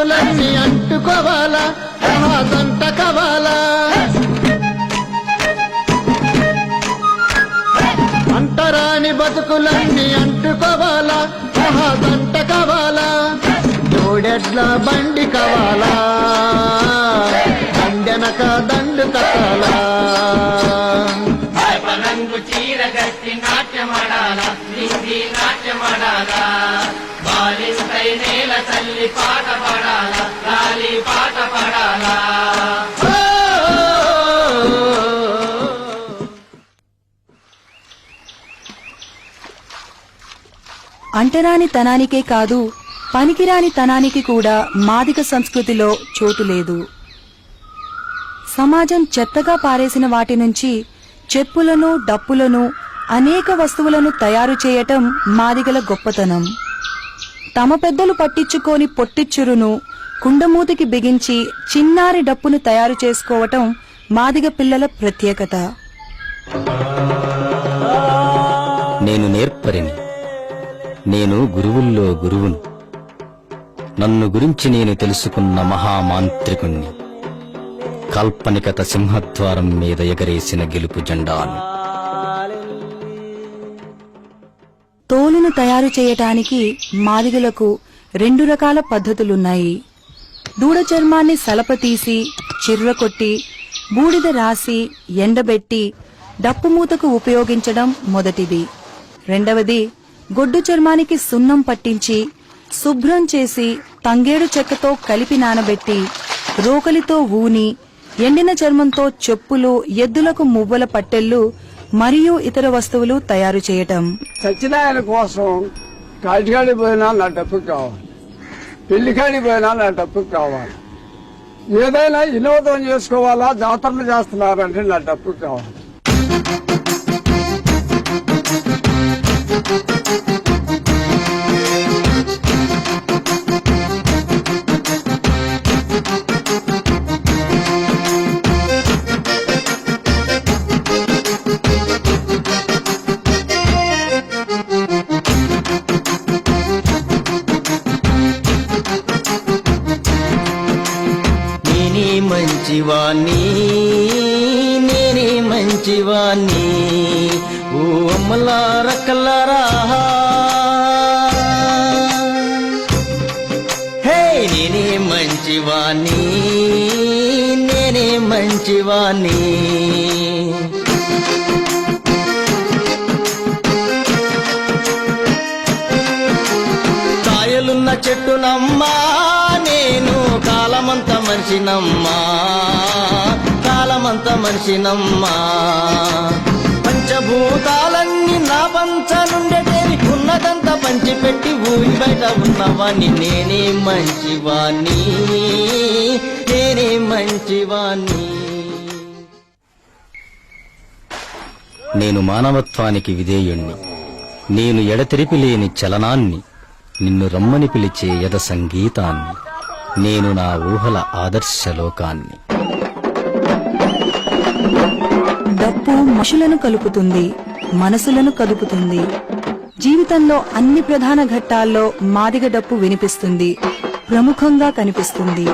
అంటుకోవాలా దంట కవాలా? అంటరాని బతుకులన్నీ అంటుకోవాలా దంట కవాలా? జోడెడ్ల బండి కవాలా? దండెనక దండు కవాలా నేల తల్లి పాట పాడాల గాలి పాట పాడాలా. అంటరాని తనానికే కాదు పనికిరాని తనానికి కూడా మాదిక సంస్కృతిలో చోటు లేదు. సమాజం చెత్తగా పారేసిన వాటి నుంచి చెప్పులను డప్పులను అనేక వస్తువులను తయారు చేయటం మాదిగల గొప్పతనం. తమ పెద్దలు పట్టించుకోని పొట్టిచ్చురును కుండమూతికి బిగించి చిన్నారి డప్పును తయారు చేసుకోవటం మాదిగ పిల్లల ప్రత్యేకత. నేను నేర్పరిని. నేను గురువుల్లో గురువును. నన్ను గురించి నేను తెలుసుకున్న మహామాంత్రికుణ్ణి. కాల్పనికత సింహద్వారం మీద ఎగరేసిన గెలుపు జెండాను. తోలును తయారు చేయటానికి మాదిగలకు రెండు రకాల పద్ధతులున్నాయి. దూడ చర్మాన్ని సలపతీసి చిర్రకొట్టి బూడిద రాసి ఎండబెట్టి డప్పుమూతకు ఉపయోగించడం మొదటిది. రెండవది గొడ్డు చర్మానికి సున్నం పట్టించి శుభ్రం చేసి తంగేడు చెక్కతో కలిపి నానబెట్టి రోకలితో ఊని ఎండిన చర్మంతో చెప్పులు ఎద్దులకు మువ్వల పట్టెళ్ళు మరియు ఇతర వస్తువులు తయారు చేయటం. సత్యనారాయణ కోసం కాటికాడి పోయినా నా డబ్బు కావాలి. పెళ్ళికాడి పోయినా నా డబ్బు కావాలి. ఏదైనా వినోదం చేసుకోవాలా జాతరలు చేస్తున్నారంటే నా డబ్బు కావాలి. మంచివాణ్ణి నేనే మంచివాణ్ణి. ఓ అమ్మలార కల్లరా. హే నేనే మంచివాణ్ణి నేనే మంచివాణ్ణి. కాయలున్న చెట్టునమ్మా కాలమంత మనిషినమ్మా కాలమంత మనిషినమ్మా. పంచభూతాలన్నీ నా పంచ నుండేవి ఉన్నదంతా పంచిపెట్టి ఊరి బయట ఉన్నవాణ్ణి నేనే మంచివాణ్ణి నేనే మంచివాణ్ణి. నేను మానవత్వానికి విధేయుణ్ణి. నేను ఎడతెరిపి లేని చలనాన్ని నిన్ను రమ్మని పిలిచే యద సంగీతాన్ని నేను నా ఊహల ఆదర్శ లోకాన్ని. డప్పు మనుషులను కలుపుతుంది మనసులను కదుపుతుంది. జీవితంలో అన్ని ప్రధాన ఘట్టాల్లో మాదిగ డప్పు వినిపిస్తుంది ప్రముఖంగా కనిపిస్తుంది.